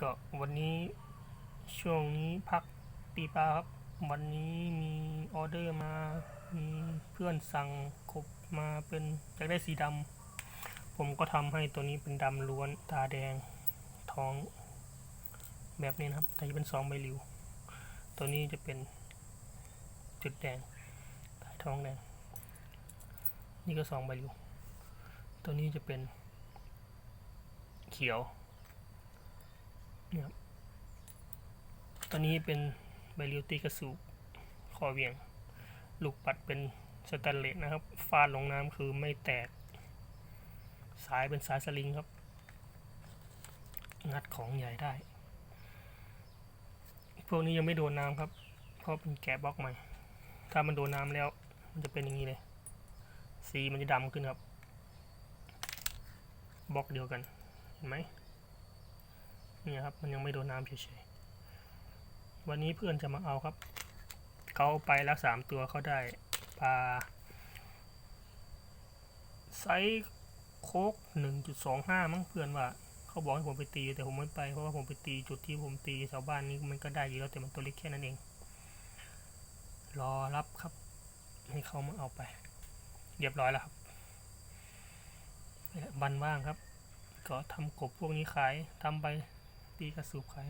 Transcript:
ก็วันนี้ช่วงนี้พักตีปลาครับ วันนี้มีออเดอร์มา มีเพื่อนสั่งกบมาเป็นอยากได้สีดำผมก็ทำให้ตัวนี้เป็นดำล้วนตาแดงท้องแบบนี้นะครับ แต่จะเป็นสองใบหลิว ตัวนี้จะเป็นจุดแดงใต้ท้องแดง นี่ก็สองใบหลิว ตัวนี้จะเป็นเขียว นี่ยครับตัวนี้เป็นใบเรียวตีกระสูบคอเวียง ลูกปัดเป็นสแตนเลสนะครับ ฟาดลงน้ำคือไม่แตก สายเป็นสายสลิงครับ งัดของใหญ่ได้ พวกนี้ยังไม่โดนน้ำครับ เพราะเป็นแกะบล็อกใหม่ ถ้ามันโดนน้ำแล้ว มันจะเป็นอย่างนี้เลย สีมันจะดำขึ้นครับ บล็อกเดียวกัน เห็นไหม นี่ครับ มันยังไม่โดนน้ำเฉยๆ วันนี้เพื่อนจะมาเอาครับ เขาไปแล้วสามตัวเขาได้ปลาไซส์โคกหนึ่งจุดสองห้ามั้งเพื่อนว่า เขาบอกให้ผมไปตีแต่ผมไม่ไปเพราะว่าผมไปตีจุดที่ผมตีแถวบ้านนี้มันก็ได้อยู่แล้วแต่มันตัวเล็กแค่นั้นเอง รอรับครับ ให้เขามาเอาไป เรียบร้อยแล้วครับบันว่างครับ ก็ทำกบพวกนี้ขายทำไป ตีกระสุบไข่